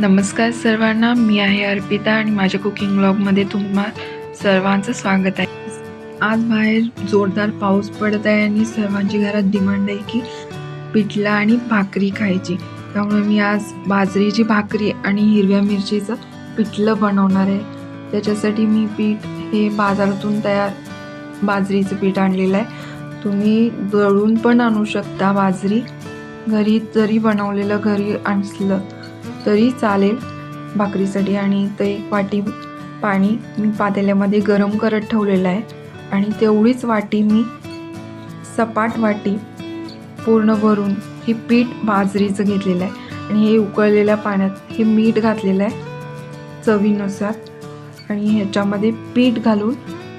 नमस्कार सर्वांना मी आहे अर्पिता आणि माझ्या कुकिंग ब्लॉगमध्ये तुम्हा सर्वांचं स्वागत आहे. आज बाहेर जोरदार पाऊस पडत आहे आणि सर्वांची घरात डिमांड आहे की पिठला आणि भाकरी खायची. त्यामुळे मी आज बाजरीची भाकरी आणि हिरव्या मिरचीचं पिठलं बनवणार आहे. त्याच्यासाठी मी पीठ हे बाजारातून तयार बाजरीचं पीठ आणलेलं आहे. तुम्ही दळून पण आणू शकता बाजरी. घरी जरी बनवलेलं घरी आणलं तरी चालेल. भाकरीसाठी आणि ते वाटी पाणी मी पातेल्यामध्ये गरम करत ठेवलेलं आहे. आणि तेवढीच वाटी मी सपाट वाटी पूर्ण भरून हे पीठ बाजरीचं घेतलेलं आहे. आणि हे उकळलेल्या पाण्यात हे मीठ घातलेलं आहे चवीनुसार. आणि ह्याच्यामध्ये पीठ घालून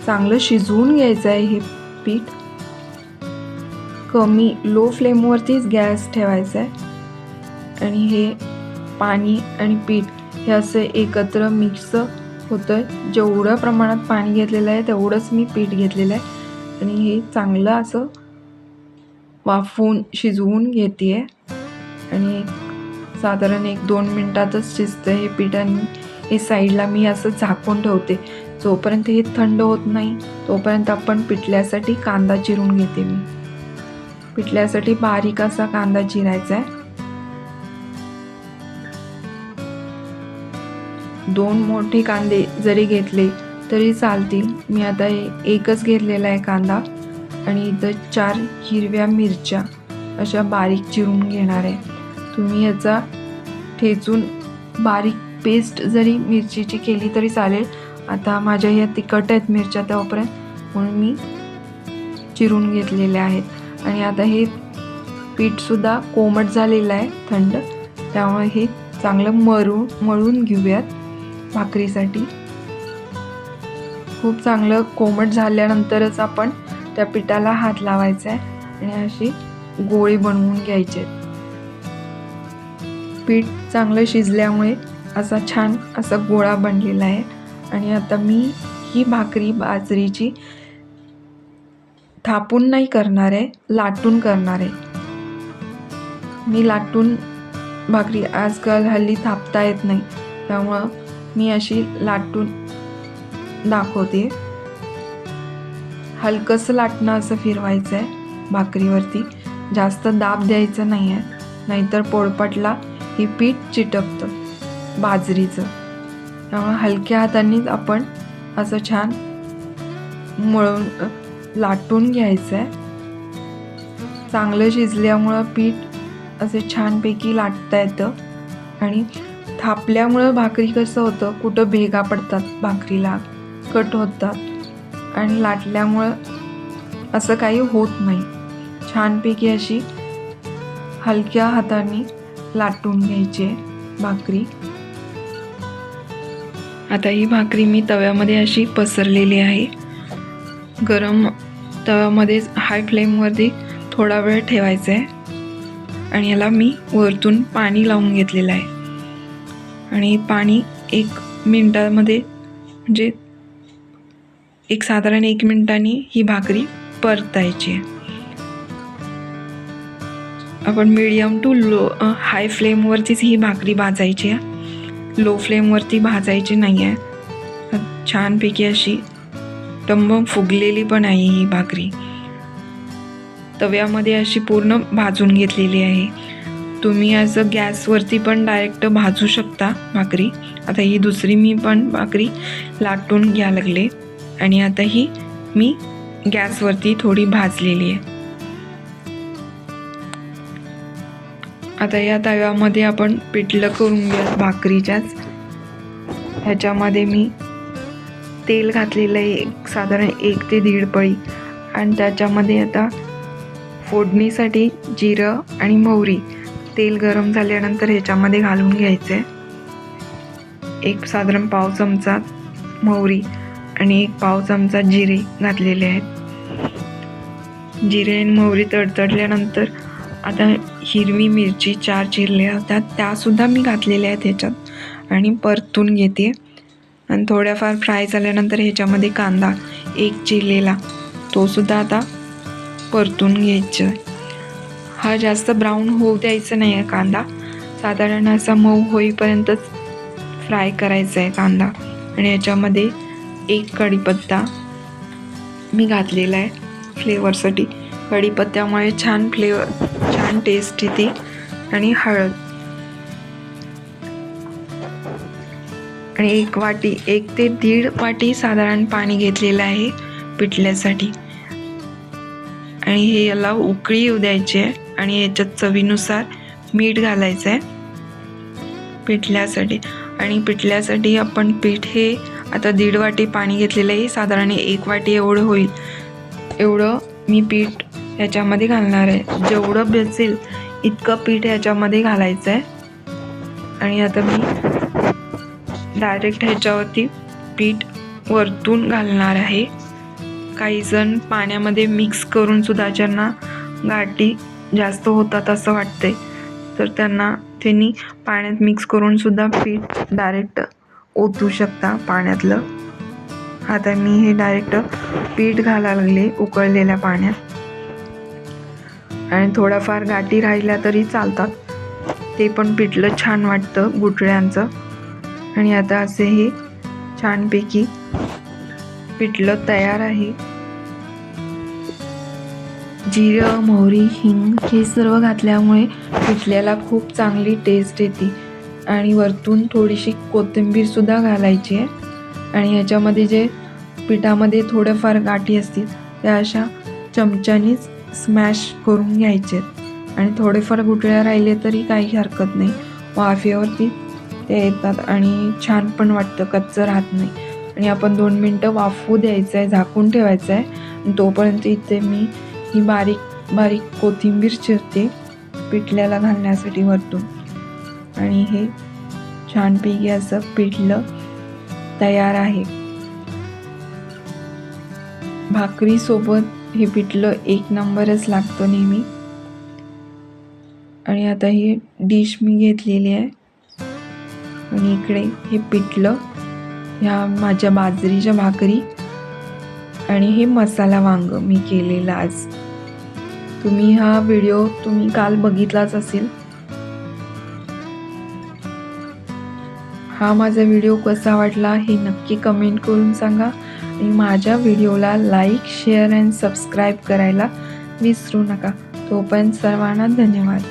चांगलं शिजवून घ्यायचं आहे हे पीठ. कमी लो फ्लेमवरतीच गॅस ठेवायचा आहे. आणि हे पाणी आणि पीठ हे असं एकत्र मिक्स होतं आहे जेवढं प्रमाणात पाणी घेतलेलं आहे तेवढंच मी पीठ घेतलेलं आहे. आणि हे चांगलं असं वाफवून शिजवून घेते आहे आणि साधारण एक दोन मिनटातच शिजतं हे पीठ आणि हे साईडला मी असं झाकून ठेवते. जोपर्यंत हे थंड होत नाही तोपर्यंत आपण पिठल्यासाठी कांदा चिरून घेते मी. पिठल्यासाठी बारीक असा कांदा चिरायचा आहे. दोन मोठे कांदे जरी घेतले तरी चालतील. मी आता हे एकच घेतलेला आहे कांदा आणि इथं चार हिरव्या मिरच्या अशा बारीक चिरून घेणार आहे. तुम्ही ह्याचा ठेचून बारीक पेस्ट जरी मिरचीची केली तरी चालेल. आता माझ्या ह्या तिखट आहेत मिरच्या त्यापर्यंत म्हणून मी चिरून घेतलेल्या आहेत. आणि आता हे पीठसुद्धा कोमट झालेलं आहे थंड. त्यामुळे हे चांगलं मरू मळून घेऊयात. भाकरीसाठी. खूप चांगलं कोमट झाल्यानंतरच आपण त्या पिठाला हात लावायचा आहे आणि अशी गोळी बनवून घ्यायचे पीठ चांगलं शिजल्यामुळे असा छान असा गोळा बनलेला आहे. आणि आता मी ही भाकरी बाजरीची थापून नाही करणार आहे लाटून करणार आहे. मी लाटून भाकरी आजकाल हल्ली थापता येत नाही. त्यामुळं मी अशी लाटून दाखवते. हलकंसं लाटणं असं फिरवायचं आहे भाकरीवरती. जास्त दाब द्यायचं नाही आहे नाहीतर पोळपटला हे पीठ चिटकतं बाजरीचं. त्यामुळे हलक्या हातांनीच आपण असं छान मळून लाटून घ्यायचं आहे चांगलं शिजल्यामुळं पीठ असे छानपैकी लाटता येतं. आणि थापल्यामुळं भाकरी कसं होतं? कुठं भेगा पडतात भाकरीला? कट होतात. आणि लाटल्यामुळं असं काही होत नाही. छानपैकी अशी हलक्या हाताने लाटून घ्यायची भाकरी. आता ही भाकरी मी तव्यामध्ये अशी पसरलेली आहे. गरम तव्यामध्येच हाय फ्लेमवरती थोडा वेळ ठेवायचा आहे आणि याला मी वरतून पाणी लावून घेतलेलं आहे. आणि पाणी एक मिनटामध्ये म्हणजे एक साधारण एक मिनिटांनी ही भाकरी परतायची आहे. आपण मिडियम टू लो हाय फ्लेमवरतीच ही भाकरी भाजायची आहे. लो फ्लेमवरती भाजायची नाही आहे. छानपैकी अशी टंब फुगलेली पण आहे ही भाकरी. तव्यामध्ये अशी पूर्ण भाजून घेतलेली आहे. तुम्ही असं गॅसवरती पण डायरेक्ट भाजू शकता भाकरी. आता ही दुसरी मी पण भाकरी लाटून घ्या लागले. आणि आता ही मी गॅसवरती थोडी भाजलेली आहे. आता या तव्यामध्ये आपण पिठलं करून घ्या भाकरीच्याच. ह्याच्यामध्ये मी तेल घातलेलं आहे एक साधारण एक ते दीड पळी. आणि त्याच्यामध्ये आता फोडणीसाठी जिरं आणि मोहरी. तेल गरम झाल्यानंतर ह्याच्यामध्ये घालून घ्यायचं. आहे एक साधारण पाव चमचा मोहरी आणि एक पाव चमचा जिरे घातलेले आहेत. जिरे आणि मोहरी तडतडल्यानंतर आता हिरवी मिरची चार चिरल्या होत्या त्यासुद्धा मी घातलेल्या आहेत ह्याच्यात आणि परतून घेते. आणि थोड्याफार फ्राय झाल्यानंतर ह्याच्यामध्ये कांदा एक चिरलेला तोसुद्धा आता परतून घ्यायचं हा जास्त ब्राऊन होऊ द्यायचं नाही आहे कांदा. साधारण असा मऊ होईपर्यंतच फ्राय करायचा आहे कांदा. आणि याच्यामध्ये एक कढीपत्ता मी घातलेला आहे फ्लेवरसाठी कढीपत्त्यामुळे छान फ्लेवर छान टेस्ट येते आणि हळद. आणि एक वाटी एक ते दीड वाटी साधारण पाणी घेतलेलं आहे पिठल्यासाठी. आणि हे याला उकळी येऊ द्यायची आहे. आणि याच्यात चवीनुसार मीठ घालायचं आहे पिठल्यासाठी. आणि पिठल्यासाठी आपण पीठ हे आता दीड वाटी पाणी घेतलेलं आहे साधारण एक वाटी एवढं होईल. एवढं मी पीठ ह्याच्यामध्ये घालणार आहे. जेवढं बेसेल इतकं पीठ ह्याच्यामध्ये घालायचं आहे आणि आता मी डायरेक्ट ह्याच्यावरती पीठ वरतून घालणार आहे. काही जण पाण्यामध्ये मिक्स करून सुद्धा ज्यांना गाठी जास्त होतात असं वाटते तर त्यांना त्यांनी पाण्यात मिक्स करून सुद्धा पीठ डायरेक्ट ओतू शकता पाण्यातलं. आता मी हे डायरेक्ट पीठ घालायला लागले उकळलेल्या पाण्यात. आणि थोडाफार गाठी राहिल्या तरी चालतात. ते पण पिठलं छान वाटतं गुटळ्यांचं आणि आता असे हे छानपैकी पिठलं तयार आहे. जिरं मोहरी हिंग हे सर्व घातल्यामुळे पिठल्याला खूप चांगली टेस्ट येते. आणि वरतून थोडीशी कोथिंबीरसुद्धा घालायची आहे. आणि ह्याच्यामध्ये जे पिठामध्ये थोड्याफार गाठी असतील त्या अशा चमच्यानीच स्मॅश करून घ्यायचे आणि थोडेफार गुटळ्या राहिले तरी काही हरकत नाही. वाफेवरती ते येतात आणि छान पण वाटतं कच्चं राहत नाही. आणि आपण दोन मिनटं वाफवू द्यायचं आहे झाकून ठेवायचं आहे. तोपर्यंत इथे मी ही बारीक बारीक कोथिंबीर चिरते पिठल्याला घालण्यासाठी वरतून. आणि हे छानपैकी असं पिठलं तयार आहे. भाकरीसोबत हे पिठलं एक नंबरच लागतो नेहमी. आणि आता ही डिश मी घेतलेली आहे. आणि इकडे हे पिठलं ह्या माझ्या बाजरीच्या भाकरी आणि हे मसाला वांग मी केलेलं आज. तुम्ही हा व्हिडिओ तुम्ही काल बघितलाच असेल. हा माझा व्हिडिओ कसा वाटला हे नक्की कमेंट करून सांगा आणि माझ्या व्हिडिओला लाईक शेअर अँड सबस्क्राईब करायला विसरू नका. तोपर्यंत सर्वांना धन्यवाद.